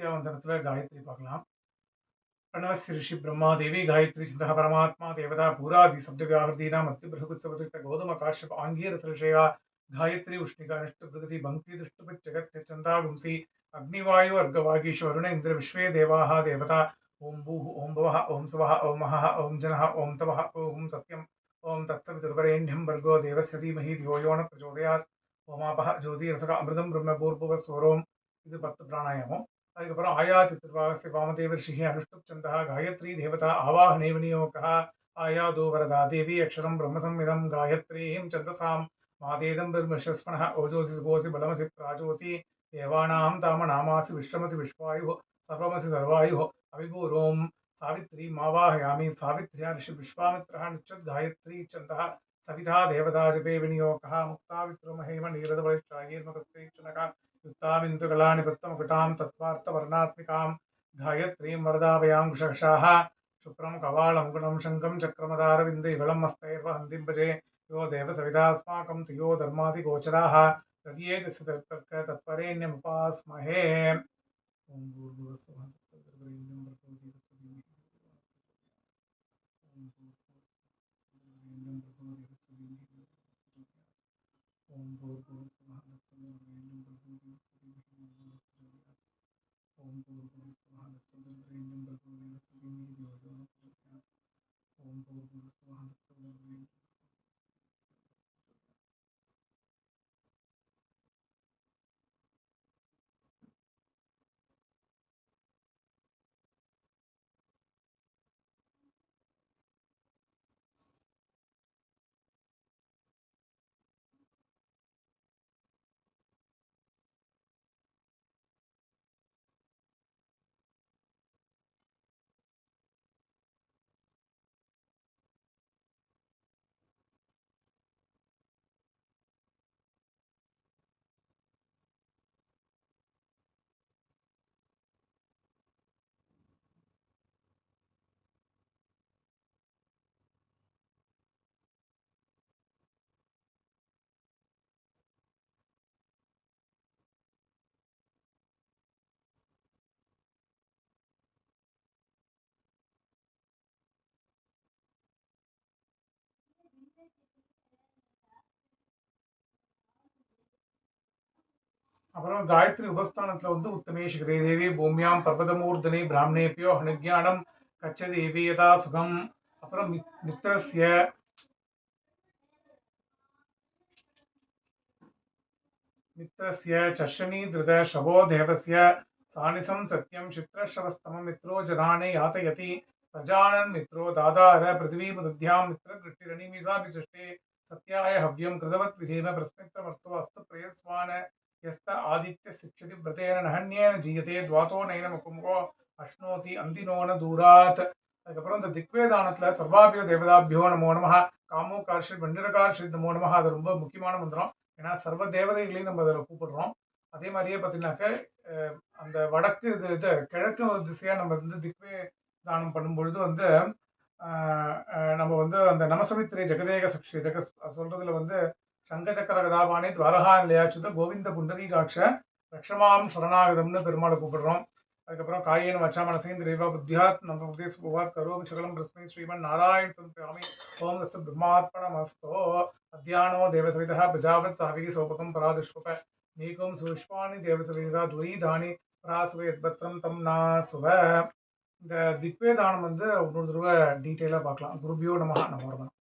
நித்தியாவந்தனத்தில் காயத்ரி பார்க்கலாம் பிரணவசி ரிஷி பிரம்மாதேவி காயத்ரி சிந்தக பரமாத்மா தேவதா பூராதி சப்த வியாகிருதீனா மத்தி பிரகுத்சவசிருஷ்ட கோதம காஷ்யப ஆங்கீரசரிஷயா காயத்ரி உஷ்ணிகா நிஷ்ட பிரகதி பங்கி திருஷ்டுபித் ஜெகத் சந்தாகும்சி அக்னிவாயு அர்கவாகீஷ் வருண இந்திர விஸ்வே தேவாஹ தேவதா ஓம் பூஹ் ஓம் பவஹ ஓம் சுவஹ ஓம் மஹ ஓம் ஜனஹ ஓம் தவஹ ஓம் சத்யம் ஓம் தத்சவிதுர்வரேண்யம் வர்கோ தேவஸ்ய தீமஹி தியோயோன பிரச்சோதயாத் ஓமாபஹ ஜோதி ரசக அமிர்தம் பிரம்மபூர்பவஸ்வரோம் இது பத்து பிராணாயாமம் அதுக்கப்புறம் ஆயாதி திருவாகசிய வாமதேவ ரிஷிஹி அனுஷ்டுப் சந்தா காயத்ரி தேவதா ஆவாஹனே விநியோகः ஆயாதோ வரதா தேவி அக்ஷரம் பிரம்மசம்மிதம் காயத்ரீம் சந்தசாம் மாதேதம் பிரம்மஸ்வனः ஓஜோசி சுகோசி பலமசி பிராஜோசி தேவானாம் தாம நாமாசி விஸ்ரமசி விஸ்வாயு சர்வமசி சர்வாயு அவிபூரோம் சாவித்ரி மாவாஹயாமி சாவித்ரியா ऋषि विश्वामित्रः निश्चत् गायत्री छन्दः सविता देवता जपे विनियोगः मुक्तावित्रुमहेम नीरदवैश्चायीर्मकस्तेक्षणः युक्तामिन्दुकलानि पत्तमुकुटां तत्त्वार्थवर्णात्मिकां गायत्रीं वरदाभयाङ्कुशशाः शुक्रं कवालमुकुटं शङ्खं चक्रमदारविन्दयुगलं मस्तैर्वहन्तिं भजे यो देवसवितास्माकं तियो धर्मादिगोचराः रव्ये तस्य तत्पर्क तत्परेण्यमुपास्महे तत्सवितुर्वरेण्यं भर्गो देवस्य धीमहि ॐ भूर्भुवस्सुवः तत्सवितुर्वरेण्यं भर्गो देवस्य धीमहि धियो यो அப்புறம் காயத்ரி உபஸ்தானத்துல வந்து உத்தமேஷ் தேவி பூமியாம் பர்வதமூர்தனி பிராமணேபியோ அனுஜானம் கச்சதேவி யதா சுகம் அப்புறம் மித்- மித்ரஸ்ய மித்ரஸ்ய சஷனி திருத शवो देवस्य सानिसं सत्यं चित्रशवस्तमं मित्रो जनाने यातयति प्रजानन् मित्रो दादार पृथिवीमुदध्यां मित्रदृष्टिरणिमिषाभिसृष्टे सत्याय हव्यं कृतवत् विधेम प्रस्मित्रमर्थो अस्तु प्रेयस्वान् यस्त आदित्य शिक्षति व्रतेन नहन्येन जीयते द्वातो नयनम कुम्भो அஷ்ணோதி அந்தினோன தூராத் அதுக்கப்புறம் இந்த திக்வேதானத்தில் சர்வாபியோ தேவதாபியோ நமோ நமஹ காமோ கார்ஷித் வண்டிரகார்ஷித் நமோ நமஹ அது ரொம்ப முக்கியமான மந்திரம். ஏன்னா சர்வ தேவதைகளையும் நம்ம அதில் கூப்பிடுறோம். அதே மாதிரியே பார்த்தீங்கன்னாக்க அந்த வடக்கு இது இது கிழக்கு திசையாக நம்ம வந்து திக்வே தானம் பண்ணும்பொழுது வந்து நம்ம வந்து அந்த நமசமித்திரை ஜெகதேக சக்ஷி ஜெக சொல்கிறதுல வந்து சங்கச்சக்கர கதாபானே துவாரகா நிலையாச்சுத கோவிந்த புண்டரீகாட்ச ரக்ஷமாம் சரணாகதம்னு பெருமாளை கூப்பிடுறோம். அதுக்கப்புறம் காயேன வச்சா மனசேந்திர தெய்வா புத்தியாத் நம்ம உதேச புவாத் கரோமி சகலம் பிரஸ்மை ஸ்ரீமன் நாராயண் சம்பியாமி ஓம் தஸ்து பிரம்மாத்மணமஸ்தோ அத்தியானோ தேவசவிதா பிரஜாவத் சாவிகி சோபகம் பராதுஷ்பக நீகம் சூஷ்மானி தேவசவிதா துரீதானி பராசுவ எத்பத்ரம் தம் நாசுவ. இந்த திக்வேதானம் வந்து இன்னொரு தடவை டீட்டெயிலாக பார்க்கலாம். குருபியோ நம்ம நம்ம வரணும்